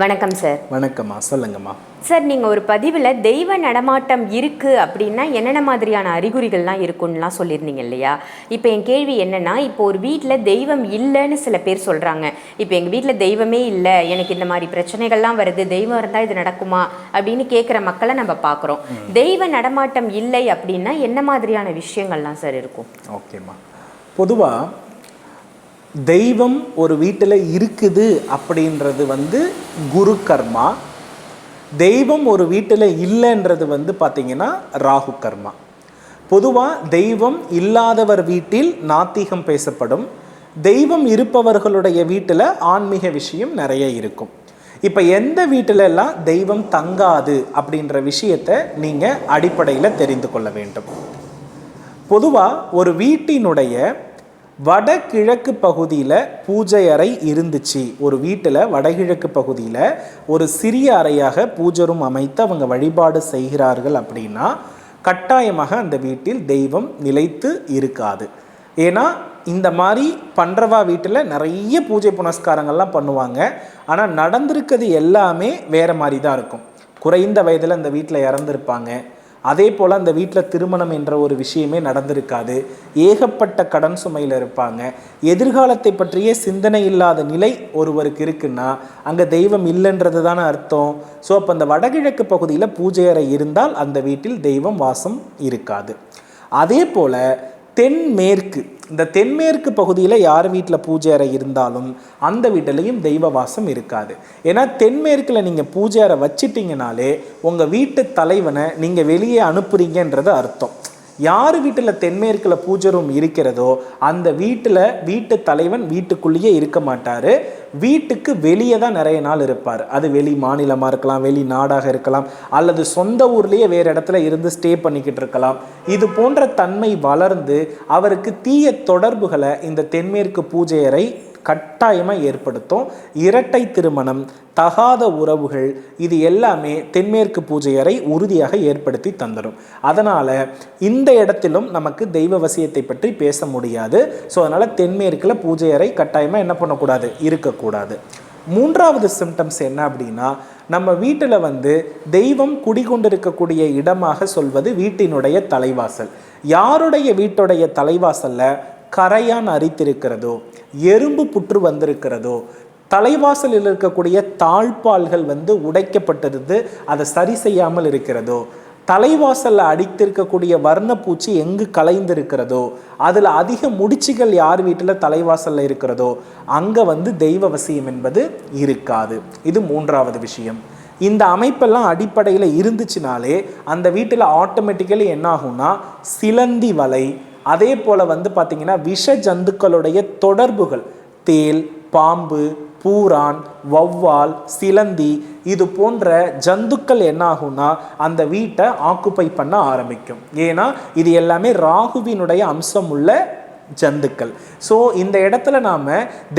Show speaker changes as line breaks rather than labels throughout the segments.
வணக்கம் சார்
வணக்கம்மா. சொல்லுங்கம்மா.
சார் நீங்கள் ஒரு பதிவில் தெய்வ நடமாட்டம் இருக்குது அப்படின்னா என்னென்ன மாதிரியான அறிகுறிகள்லாம் இருக்கும்னுலாம் சொல்லியிருந்தீங்க இல்லையா? இப்போ என் கேள்வி என்னென்னா இப்போ ஒரு வீட்டில் தெய்வம் இல்லைன்னு சில பேர் சொல்கிறாங்க இப்போ எங்கள் வீட்டில் தெய்வமே இல்லை எனக்கு இந்த மாதிரி பிரச்சனைகள்லாம் வருது தெய்வம் இருந்தால் இது நடக்குமா அப்படின்னு கேட்குற மக்களை நம்ம பார்க்குறோம் தெய்வ நடமாட்டம் இல்லை அப்படின்னா என்ன மாதிரியான விஷயங்கள்லாம் சார் இருக்கும்?
ஓகேம்மா. பொதுவாக தெய்வம் ஒரு வீட்டில் இருக்குது அப்படின்றது வந்து குரு கர்மா. தெய்வம் ஒரு வீட்டில் இல்லைன்றது வந்து பார்த்திங்கன்னா ராகு கர்மா. பொதுவாக தெய்வம் இல்லாதவர் வீட்டில் நாத்திகம் பேசப்படும். தெய்வம் இருப்பவர்களுடைய வீட்டில் ஆன்மீக விஷயம் நிறைய இருக்கும். இப்போ எந்த வீட்டிலெல்லாம் தெய்வம் தங்காது அப்படின்ற விஷயத்தை நீங்கள் அடிப்படையில் தெரிந்து கொள்ள வேண்டும். பொதுவாக ஒரு வீட்டினுடைய வடகிழக்கு பகுதியில் பூஜை அறை இருந்துச்சு. ஒரு வீட்டில் வடகிழக்கு பகுதியில் ஒரு சிறிய அறையாக பூஜரும் அமைத்து அவங்க வழிபாடு செய்கிறார்கள் அப்படின்னா கட்டாயமாக அந்த வீட்டில் தெய்வம் நிலைத்து இருக்காது. ஏன்னா இந்த மாதிரி பண்ணுறவா வீட்டில் நிறைய பூஜை புனஸ்காரங்கள்லாம் பண்ணுவாங்க. ஆனால் நடந்திருக்கிறது எல்லாமே வேறு மாதிரி தான் இருக்கும். குறைந்த வயதில் அந்த வீட்டில் இறந்துருப்பாங்க. அதே போல் அந்த வீட்டில் திருமணம் என்ற ஒரு விஷயமே நடந்திருக்காது. ஏகப்பட்ட கடன் சுமையில் இருப்பாங்க. எதிர்காலத்தை பற்றிய சிந்தனை இல்லாத நிலை ஒருவருக்கு இருக்குன்னா அங்கே தெய்வம் இல்லைன்றது தானே அர்த்தம். ஸோ அப்போ அந்த வடகிழக்கு பகுதியில் பூஜை அறை இருந்தால் அந்த வீட்டில் தெய்வம் வாசம் இருக்காது. அதே போல் தென்மேற்கு. இந்த தென்மேற்கு பகுதியில் யார் வீட்டில் பூஜை அறை இருந்தாலும் அந்த வீட்டிலையும் தெய்வ வாசம் இருக்காது. ஏன்னா தென்மேற்கில் நீங்கள் பூஜை அறை வச்சிட்டிங்கனாலே உங்கள் வீட்டு தலைவனை நீங்கள் வெளியே அனுப்புறீங்கன்றது அர்த்தம். யார் வீட்டில் தென்மேற்கில் பூஜை ரூம் இருக்கிறதோ அந்த வீட்டில் வீட்டு தலைவன் வீட்டுக்குள்ளேயே இருக்க மாட்டார். வீட்டுக்கு வெளியே தான் நிறைய நாள் இருப்பார். அது வெளி மாநிலமாக இருக்கலாம் வெளி நாடாக இருக்கலாம் அல்லது சொந்த ஊர்லேயே வேறு இடத்துல இருந்து ஸ்டே பண்ணிக்கிட்டு இருக்கலாம். இது போன்ற தன்மை வளர்ந்து அவருக்கு தீய தொடர்புகளை இந்த தென்மேற்கு பூஜையறை கட்டாயமாக ஏற்படுத்தும். இரட்டை திருமணம் தகாத உறவுகள் இது எல்லாமே தென்மேற்கு பூஜை அறை உறுதியாக ஏற்படுத்தி தந்துடும். அதனால் இந்த இடத்திலும் நமக்கு தெய்வ வசியத்தை பற்றி பேச முடியாது. ஸோ அதனால் தென்மேற்கில் பூஜை அறை கட்டாயமாக என்ன பண்ணக்கூடாது? இருக்கக்கூடாது. மூன்றாவது சிம்டம்ஸ் என்ன அப்படின்னா நம்ம வீட்டில் வந்து தெய்வம் குடிகொண்டிருக்கக்கூடிய இடமாக சொல்வது வீட்டினுடைய தலைவாசல். யாருடைய வீட்டுடைய தலைவாசலில் கரையான் அரித்திருக்கிறதோ எறும்பு புற்று வந்திருக்கிறதோ தலைவாசலில் இருக்கக்கூடிய தாழ்பால்கள் வந்து உடைக்கப்பட்டிருந்து அதை சரி செய்யாமல் இருக்கிறதோ தலைவாசலில் அடித்திருக்கக்கூடிய வர்ணப்பூச்சி எங்கு கலைந்திருக்கிறதோ அதில் அதிக முடிச்சுகள் யார் வீட்டில் தலைவாசலில் இருக்கிறதோ அங்கே வந்து தெய்வ வசியம் என்பது இருக்காது. இது மூன்றாவது விஷயம். இந்த அமைப்பெல்லாம் அடிப்படையில் இருந்துச்சுனாலே அந்த வீட்டில் ஆட்டோமேட்டிக்கலி என்ன ஆகும்னா சிலந்தி வலை அதே போல் வந்து பார்த்திங்கன்னா விஷ ஜந்துக்களுடைய தொடர்புகள் தேல் பாம்பு பூரான் வௌவால் சிலந்தி இது போன்ற ஜந்துக்கள் என்ன ஆகும்னா அந்த வீட்டை ஆக்குப்பை பண்ண ஆரம்பிக்கும். ஏன்னா இது எல்லாமே ராகுவினுடைய அம்சம் உள்ள ஜந்துக்கள். ஸோ இந்த இடத்துல நாம்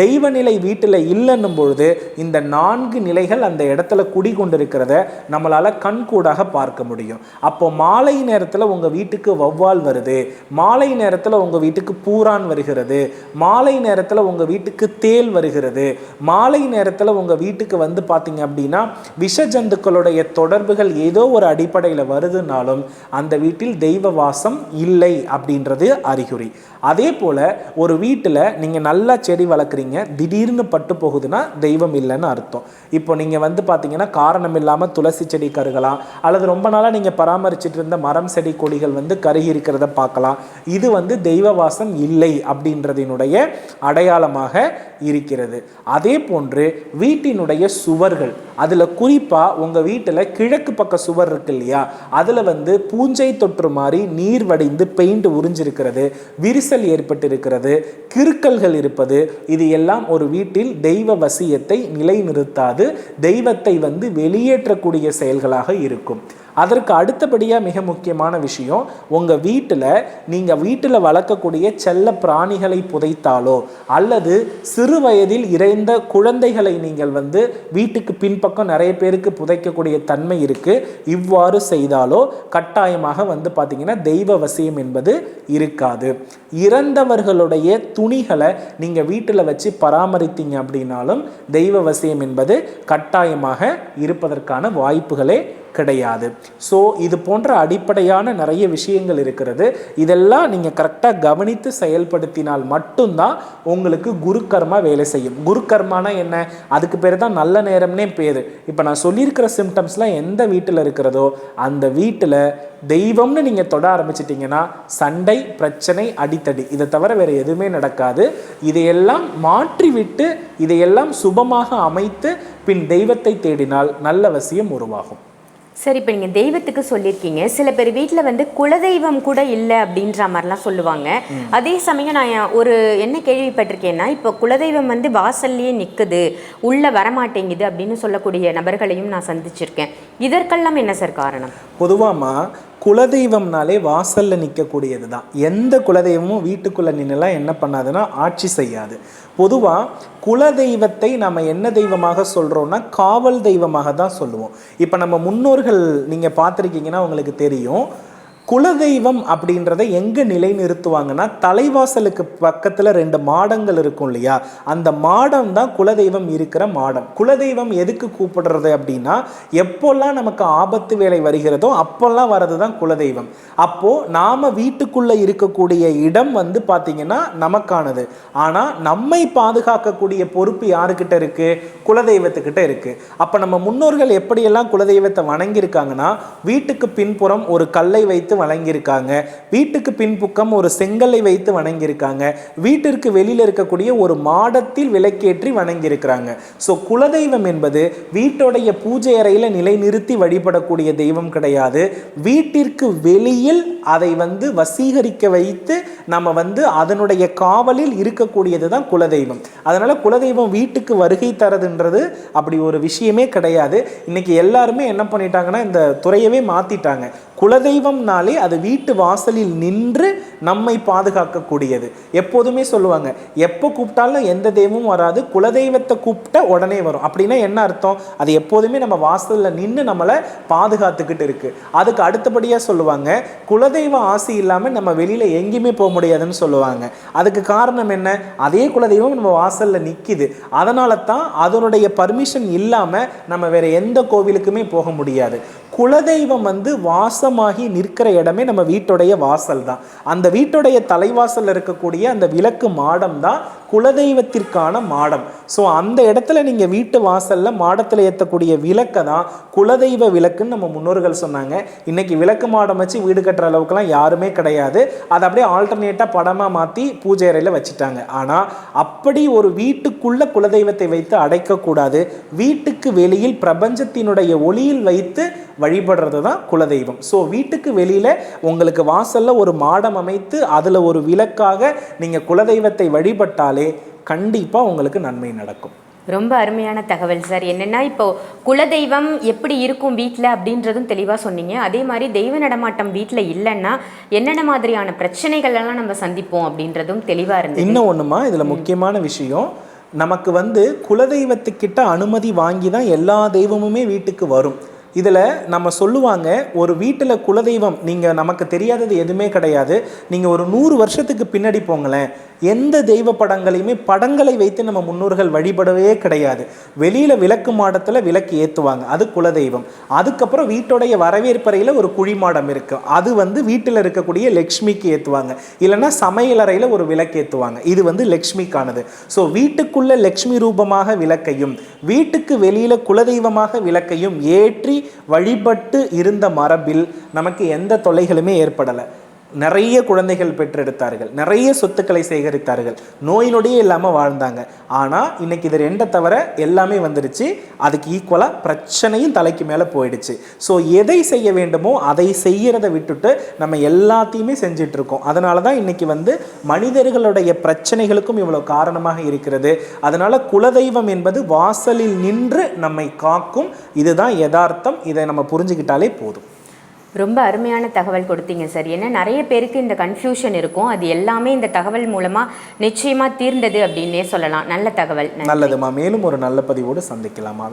தெய்வ நிலை வீட்டில் இல்லைன்னும் பொழுது இந்த நான்கு நிலைகள் அந்த இடத்துல குடிகொண்டிருக்கிறத நம்மளால் கண்கூடாக பார்க்க முடியும். அப்போ மாலை நேரத்தில் உங்கள் வீட்டுக்கு வௌவால் வருது மாலை நேரத்தில் உங்கள் வீட்டுக்கு பூரான் வருகிறது மாலை நேரத்தில் உங்கள் வீட்டுக்கு தேல் வருகிறது மாலை நேரத்தில் உங்கள் வீட்டுக்கு வந்து பார்த்தீங்க அப்படின்னா விஷ ஜந்துக்களுடைய தொடர்புகள் ஏதோ ஒரு அடிப்படையில் வருதுனாலும் அந்த வீட்டில் தெய்வ வாசம் இல்லை அப்படின்றது அறிகுறி. அதே போல் ஒரு வீட்டில் நீங்கள் நல்லா செடி வளர்க்குறீங்க திடீர்னு பட்டு போகுதுன்னா தெய்வம் இல்லைன்னு அர்த்தம். இப்போ நீங்கள் வந்து பார்த்தீங்கன்னா காரணம் இல்லாமல் துளசி செடி கருகலாம் அல்லது ரொம்ப நாளாக நீங்கள் பராமரிச்சிட்டு இருந்த மரம் செடி கொடிகள் வந்து கருகி இருக்கிறத பார்க்கலாம். இது வந்து தெய்வ வாசம் இல்லை அப்படின்றதினுடைய அடையாளமாக இருக்கிறது. அதே போன்று வீட்டினுடைய சுவர்கள் அதில் குறிப்பாக உங்கள் வீட்டில் கிழக்கு பக்க சுவர் இருக்கு இல்லையா? அதில் வந்து பூஞ்சை தொற்று மாதிரி நீர் வடிந்து பெயிண்ட் உறிஞ்சிருக்கிறது விரிசல் ஏற்ப ஏற்பட்டிருக்கிறது. கிறுக்கல்கள் இருப்பது இது எல்லாம் ஒரு வீட்டில் தெய்வ வசியத்தை நிலைநிறுத்தாது. தெய்வத்தை வந்து வெளியேற்றக்கூடிய செயல்களாக இருக்கும். அதற்கு அடுத்தபடியாக மிக முக்கியமான விஷயம் உங்கள் வீட்டில் நீங்கள் வீட்டில் வளர்க்கக்கூடிய செல்ல பிராணிகளை புதைத்தாலோ அல்லது சிறு வயதில் இறைந்த குழந்தைகளை நீங்கள் வந்து வீட்டுக்கு பின்பக்கம் நிறைய பேருக்கு புதைக்கக்கூடிய தன்மை இருக்குது இவ்வாறு செய்தாலோ கட்டாயமாக வந்து பார்த்தீங்கன்னா தெய்வ வசியம் என்பது இருக்காது. இறந்தவர்களுடைய துணிகளை நீங்கள் வீட்டில் வச்சு பராமரித்தீங்க அப்படின்னாலும் தெய்வ வசியம் என்பது கட்டாயமாக இருப்பதற்கான வாய்ப்புகளே கிடையாது. ஸோ இது போன்ற அடிப்படையான நிறைய விஷயங்கள் இருக்கிறது. இதெல்லாம் நீங்கள் கரெக்டாக கவனித்து செயல்படுத்தினால் மட்டும்தான் உங்களுக்கு குரு கர்மா வேலை செய்யும். குரு கர்மானா என்ன? அதுக்கு பேர் தான் நல்ல நேரம்னே பேர். இப்போ நான் சொல்லியிருக்கிற சிம்டம்ஸ்லாம் எந்த வீட்டில் இருக்கிறதோ அந்த வீட்டில் தெய்வம்னு நீங்கள் தொட ஆரம்பிச்சிட்டிங்கன்னா சண்டை பிரச்சனை அடித்தடி இதை தவிர வேறு எதுவுமே நடக்காது. இதையெல்லாம் மாற்றிவிட்டு இதையெல்லாம் சுபமாக அமைத்து பின் தெய்வத்தை தேடினால் நல்ல வசியம் உருவாகும்.
சரி இப்போ நீங்கள் தெய்வத்துக்கு சொல்லியிருக்கீங்க. சில பேர் வீட்டில் வந்து குலதெய்வம் கூட இல்லை அப்படின்ற மாதிரிலாம் சொல்லுவாங்க. அதே சமயம் நான் ஒரு என்ன கேள்விப்பட்டிருக்கேன்னா இப்போ குலதெய்வம் வந்து வாசல்லையே நிற்குது உள்ளே வரமாட்டேங்குது அப்படின்னு சொல்லக்கூடிய நபர்களையும் நான் சந்திச்சிருக்கேன். இதற்கெல்லாம் என்ன சார் காரணம்?
பொதுவாமா குலதெய்வம்னாலே வாசல்ல நிற்கக்கூடியது தான் எந்த குலதெய்வமும் வீட்டுக்குள்ள நின்றுலாம் என்ன பண்ணாதுன்னா ஆட்சி செய்யாது. பொதுவாக குலதெய்வத்தை நம்ம என்ன தெய்வமாக சொல்கிறோம்னா காவல் தெய்வமாக தான் சொல்லுவோம். இப்போ நம்ம முன்னோர்கள் நீங்கள் பார்த்துருக்கீங்கன்னா உங்களுக்கு தெரியும். குலதெய்வம் அப்படின்றத எங்கே நிலைநிறுத்துவாங்கன்னா தலைவாசலுக்கு பக்கத்தில் ரெண்டு மாடங்கள் இருக்கும் இல்லையா? அந்த மாடம் தான் குலதெய்வம் இருக்கிற மாடம். குலதெய்வம் எதுக்கு கூப்பிடுறது அப்படின்னா எப்போல்லாம் நமக்கு ஆபத்து வேலை வருகிறதோ அப்போல்லாம் வர்றது தான் குலதெய்வம். அப்போது நாம் வீட்டுக்குள்ளே இருக்கக்கூடிய இடம் வந்து பார்த்திங்கன்னா நமக்கானது. ஆனால் நம்மை பாதுகாக்கக்கூடிய பொறுப்பு யாருக்கிட்ட இருக்குது குலதெய்வத்துக்கிட்ட இருக்குது அப்போ நம்ம முன்னோர்கள் எப்படியெல்லாம் குலதெய்வத்தை வணங்கியிருக்காங்கன்னா வீட்டுக்கு பின்புறம் ஒரு கல்லை வைத்து வணங்கியிருக்காங்க. வீட்டுக்கு பின்புக்கம் ஒரு செங்கல்லை வைத்து வணங்கியிருக்காங்க. வீட்டிற்கு வெளியில் இருக்கக்கூடிய ஒரு மாடத்தில் விளக்கேற்றி வணங்கியிருக்கிறாங்க. ஸோ குலதெய்வம் என்பது வீட்டுடைய பூஜை அறையில் நிலைநிறுத்தி வழிபடக்கூடிய தெய்வம் கிடையாது. வீட்டிற்கு வெளியில் அதை வந்து வசீகரிக்க வைத்து நம்ம வந்து அதனுடைய காவலில் இருக்கக்கூடியது தான் குலதெய்வம். அதனால குலதெய்வம் வீட்டுக்கு வருகை தரதுன்றது அப்படி ஒரு விஷயமே கிடையாது. இன்னைக்கு எல்லாருமே என்ன பண்ணிட்டாங்கன்னா இந்த துறையவே மாத்திட்டாங்க. குலதெய்வம்னாலே அது வீட்டு வாசலில் நின்று நம்மை பாதுகாக்கக்கூடியது. எப்போதுமே சொல்லுவாங்க எப்போ கூப்பிட்டாலும் எந்த தெய்வமும் வராது குலதெய்வத்தை கூப்பிட்ட உடனே வரும். அப்படின்னா என்ன அர்த்தம்? அது எப்போதுமே நம்ம வாசலில் நின்று நம்மளை பாதுகாத்துக்கிட்டு இருக்கு. அதுக்கு அடுத்தபடியாக சொல்லுவாங்க குலதெய்வ ஆசி இல்லாமல் நம்ம வெளியில் எங்கேயுமே போக முடியாதுன்னு சொல்லுவாங்க. அதுக்கு காரணம் என்ன? அதே குலதெய்வம் நம்ம வாசலில் நிற்கிது அதனால தான் அதனுடைய பர்மிஷன் இல்லாமல் நம்ம வேற எந்த கோவிலுக்குமே போக முடியாது. குலதெய்வம் வந்து வாசமாகி நிற்கிற இடமே நம்ம வீட்டுடைய வாசல் தான். அந்த வீட்டுடைய தலைவாசலில் இருக்கக்கூடிய அந்த விளக்கு மாடம் தான் குலதெய்வத்திற்கான மாடம். ஸோ அந்த இடத்துல நீங்கள் வீட்டு வாசலில் மாடத்தில் ஏற்றக்கூடிய விளக்கை தான் குலதெய்வ விளக்குன்னு நம்ம முன்னோர்கள் சொன்னாங்க. இன்னைக்கு விளக்கு மாடம் வச்சு வீடு கட்டுற அளவுக்குலாம் யாருமே கிடையாது. அதை அப்படியே ஆல்டர்னேட்டாக படமாக மாற்றி பூஜை அறையில் வச்சுட்டாங்க. ஆனால் அப்படி ஒரு வீட்டு வீட்டுக்குள்ள குலதெய்வத்தை வைத்து அடைக்கக்கூடாது. வீட்டுக்கு வெளியில் பிரபஞ்சத்தினுடைய ஒளியில் வைத்து வழிபடுறது தான் குலதெய்வம். ஸோ வீட்டுக்கு வெளியில் உங்களுக்கு வாசலில் ஒரு மாடம் அமைத்து அதில் ஒரு விளக்காக நீங்கள் குலதெய்வத்தை வழிபட்டாலே கண்டிப்பாக உங்களுக்கு நன்மை நடக்கும்.
ரொம்ப அருமையான தகவல் சார். என்னென்னா இப்போ குலதெய்வம் எப்படி இருக்கும் வீட்டில் அப்படின்றதும் தெளிவாக சொன்னீங்க. அதே மாதிரி தெய்வ நடமாட்டம் வீட்டில் இல்லைன்னா என்னென்ன மாதிரியான பிரச்சனைகள் எல்லாம் நம்ம சந்திப்போம் அப்படின்றதும் தெளிவாக இருந்தது.
இன்னும் ஒன்றுமா இதில் முக்கியமான விஷயம் நமக்கு வந்து குலதெய்வத்துக்கிட்ட அனுமதி வாங்கி தான் எல்லா தெய்வமுமே வீட்டுக்கு வரும். இதில் நம்ம சொல்லுவாங்க ஒரு வீட்டில் குலதெய்வம் நீங்கள் நமக்கு தெரியாதது எதுவுமே கிடையாது. நீங்கள் ஒரு நூறு வருஷத்துக்கு பின்னாடி போங்களேன் எந்த தெய்வ படங்களையுமே படங்களை வைத்து நம்ம முன்னோர்கள் வழிபடவே கிடையாது. வெளியில் விளக்கு மாடத்தில் விளக்கு ஏற்றுவாங்க அது குலதெய்வம். அதுக்கப்புறம் வீட்டுடைய வரவேற்பறையில் ஒரு குழி மாடம் இருக்கும் அது வந்து வீட்டில் இருக்கக்கூடிய லக்ஷ்மிக்கு ஏற்றுவாங்க இல்லைன்னா சமையலறையில் ஒரு விளக்கு ஏற்றுவாங்க இது வந்து லக்ஷ்மிக்கானது. ஸோ வீட்டுக்குள்ளே லக்ஷ்மி ரூபமாக விளக்கையும் வீட்டுக்கு வெளியில் குலதெய்வமாக விளக்கையும் ஏற்றி வழிபட்டு இருந்த மரபில் நமக்கு எந்த தொல்லைகளுமே ஏற்படலை. நிறைய குழந்தைகள் பெற்றெடுத்தார்கள். நிறைய சொத்துக்களை சேகரித்தார்கள். நோய் நொடியே இல்லாமல் வாழ்ந்தாங்க. ஆனால் இன்னைக்கு இது ரெண்டை தவிர எல்லாமே வந்துருச்சு. அதுக்கு ஈக்குவலாக பிரச்சனையும் தலைக்கு மேலே போயிடுச்சு. ஸோ எதை செய்ய வேண்டுமோ அதை செய்கிறத விட்டுட்டு நம்ம எல்லாத்தையுமே செஞ்சுட்டு இருக்கோம் அதனால தான் இன்னைக்கு வந்து மனிதர்களுடைய பிரச்சனைகளுக்கும் இவ்வளோ காரணமாக இருக்கிறது. அதனால குலதெய்வம் என்பது வாசலில் நின்று நம்மை காக்கும். இதுதான் யதார்த்தம். இதை நம்ம புரிஞ்சுக்கிட்டாலே போதும்.
ரொம்ப அருமையான தகவல் கொடுத்தீங்க சார் ஏன்னா நிறைய பேருக்கு இந்த கன்ஃபியூஷன் இருக்கும். அது எல்லாமே இந்த தகவல் மூலமாக நிச்சயமாக தீர்ந்தது அப்படின்னே சொல்லலாம். நல்ல தகவல்.
நல்லதுமா மேலும் ஒரு நல்ல பதிவோடு சந்திக்கலாமா?